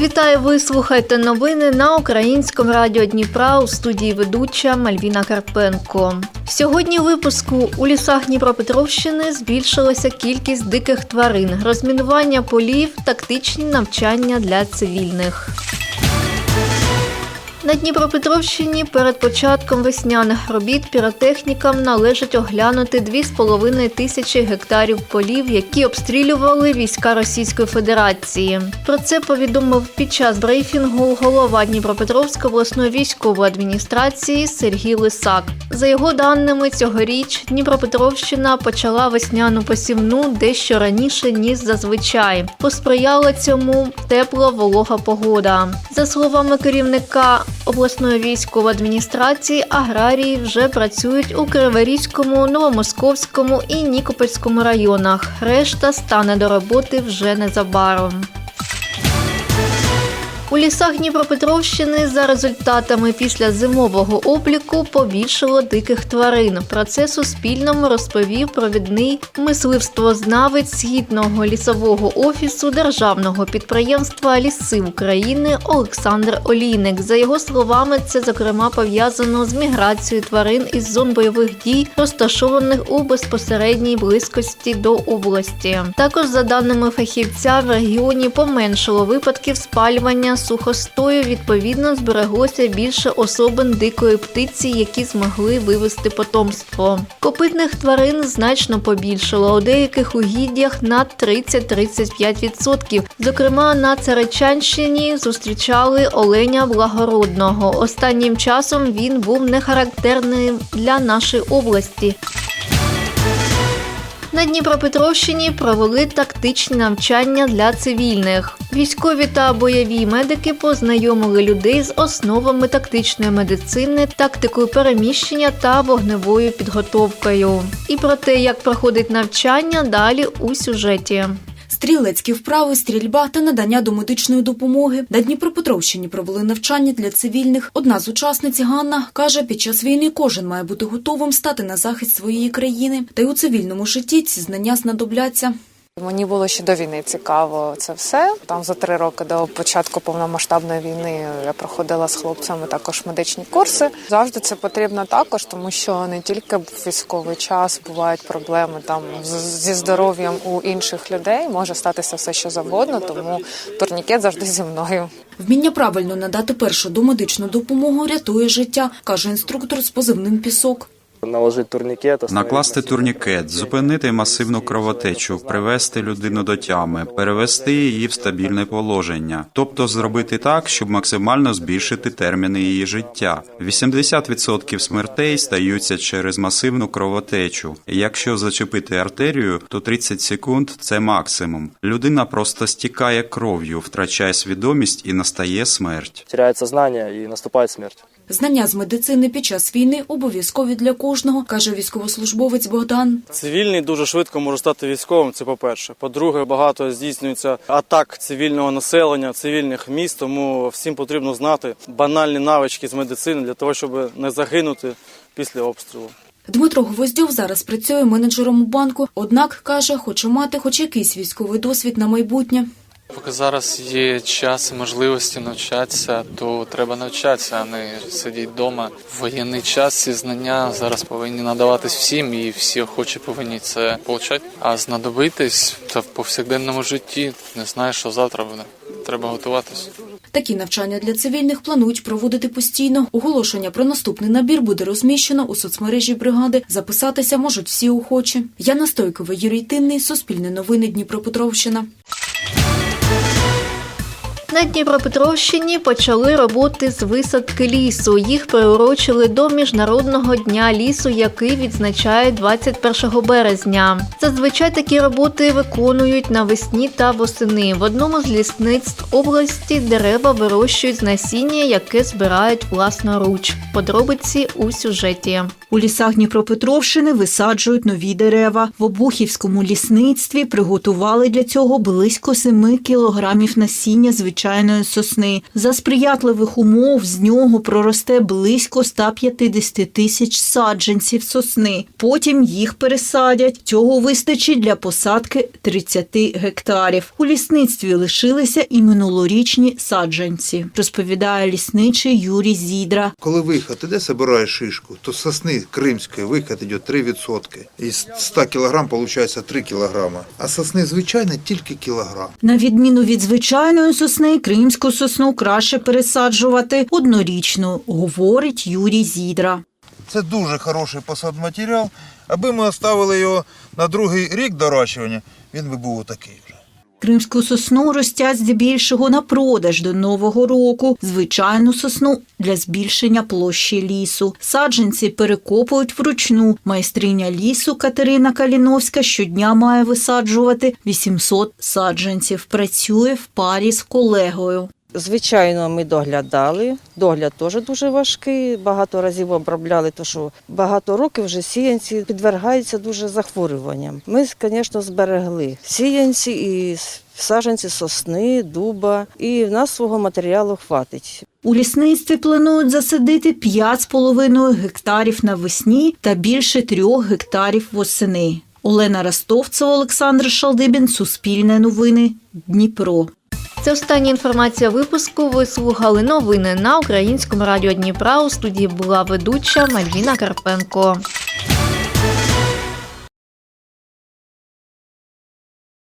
Вітаю, ви слухаєте новини на українському радіо Дніпра у студії ведуча Мальвіна Карпенко. Сьогодні випуску у лісах Дніпропетровщини збільшилася кількість диких тварин, розмінування полів, тактичні навчання для цивільних. На Дніпропетровщині перед початком весняних робіт піротехнікам належить оглянути 2,5 тисячі гектарів полів, які обстрілювали війська Російської Федерації. Про це повідомив під час брифінгу голова Дніпропетровської обласної військової адміністрації Сергій Лисак. За його даними, цьогоріч Дніпропетровщина почала весняну посівну дещо раніше ніж зазвичай. Посприяла цьому тепла волога погода. За словами керівника обласної військової адміністрації, аграрії вже працюють у Криворізькому, Новомосковському і Нікопольському районах. Решта стане до роботи вже незабаром. У лісах Дніпропетровщини за результатами після зимового обліку побільшало диких тварин. Про це Суспільному розповів провідний мисливствознавець східного лісового офісу державного підприємства Ліси України Олександр Олійник. За його словами, це зокрема пов'язано з міграцією тварин із зон бойових дій, розташованих у безпосередній близькості до області. Також за даними фахівця, в регіоні поменшало випадків спалювання сухостою. Відповідно, збереглося більше особин дикої птиці, які змогли вивести потомство. Копитних тварин значно побільшало у деяких угіддях на 30-35%. Зокрема, на Царичанщині зустрічали оленя благородного. Останнім часом він був нехарактерним для нашої області. На Дніпропетровщині провели тактичні навчання для цивільних. Військові та бойові медики познайомили людей з основами тактичної медицини, тактикою переміщення та вогневою підготовкою. І про те, як проходить навчання, далі у сюжеті. Стрілецькі вправи, стрільба та надання домедичної допомоги. На Дніпропетровщині провели навчання для цивільних. Одна з учасниць Ганна каже, під час війни кожен має бути готовим стати на захист своєї країни. Та й у цивільному житті ці знання знадобляться. Мені було ще до війни цікаво це все. Там за три роки до початку повномасштабної війни я проходила з хлопцями також медичні курси. Завжди це потрібно також, тому що не тільки в військовий час бувають проблеми там зі здоров'ям у інших людей. Може статися все, що завгодно, тому турнікет завжди зі мною. Вміння правильно надати першу домедичну допомогу рятує життя, каже інструктор з позивним пісок. Наложити турнікет, Накласти турнікет, зупинити масивну кровотечу, привести людину до тями, перевести її в стабільне положення, тобто зробити так, щоб максимально збільшити терміни її життя. 80% смертей стаються через масивну кровотечу. Якщо зачепити артерію, то 30 секунд це максимум. Людина просто стікає кров'ю, втрачає свідомість і настає смерть. теряє сознання і наступає смерть. Знання з медицини під час війни обов'язкові для кожного, каже військовослужбовець Богдан. Цивільний дуже швидко може стати військовим. Це по-перше. По-друге, багато здійснюється атак цивільного населення, цивільних міст. Тому всім потрібно знати банальні навички з медицини для того, щоб не загинути після обстрілу. Дмитро Гвоздьов зараз працює менеджером у банку, однак каже, хоче мати хоч якийсь військовий досвід на майбутнє. Поки зараз є час і можливості навчатися, то треба навчатися, а не сидіти вдома. Воєнний час ці знання зараз повинні надаватись всім, і всі охочі повинні це отримати. А знадобитись та в повсякденному житті не знаєш, що завтра буде. Треба готуватись. Такі навчання для цивільних планують проводити постійно. Оголошення про наступний набір буде розміщено у соцмережі бригади. Записатися можуть всі охочі. Яна Стойкова, Юрій Тинний, Суспільне новини Дніпропетровщина. На Дніпропетровщині почали роботи з висадки лісу. Їх приурочили до Міжнародного дня лісу, який відзначають 21 березня. Зазвичай такі роботи виконують навесні та восени. В одному з лісництв області дерева вирощують з насіння, яке збирають власноруч. Подробиці у сюжеті. У лісах Дніпропетровщини висаджують нові дерева. В Обухівському лісництві приготували для цього близько 7 кілограмів насіння звичайного звичайної сосни. За сприятливих умов з нього проросте близько 150 тисяч саджанців сосни. Потім їх пересадять. Цього вистачить для посадки 30 гектарів. У лісництві лишилися і минулорічні саджанці, розповідає лісничий Юрій Зідра. Коли виход іде, собираєш шишку, то сосни кримської виход йде 3%. Із 100 кг виходить 3 кг. А сосни звичайно тільки кілограм. На відміну від звичайної сосни, кримську сосну краще пересаджувати однорічну, говорить Юрій Зідра. Це дуже хороший посадматеріал. Аби ми оставили його на другий рік дорощування, він би був отакий вже. Кримську сосну ростять здебільшого на продаж до нового року, звичайну сосну для збільшення площі лісу. Саджанці перекопують вручну. Майстриня лісу Катерина Каліновська щодня має висаджувати 800 саджанців. Працює в парі з колегою. Звичайно, ми доглядали. Догляд теж дуже важкий. Багато разів обробляли, тому що багато років вже сіянці підвергаються дуже захворюванням. Ми, звісно, зберегли сіянці і саджанці сосни, дуба, і в нас свого матеріалу хватить. У лісництві планують засадити 5,5 гектарів навесні та більше 3 гектарів восени. Олена Ростовцева, Олександр Шалдибін, Суспільне новини, Дніпро. Це остання інформація випуску. Ви слухали новини на українському радіо Дніпра. У студії була ведуча Мальвіна Карпенко.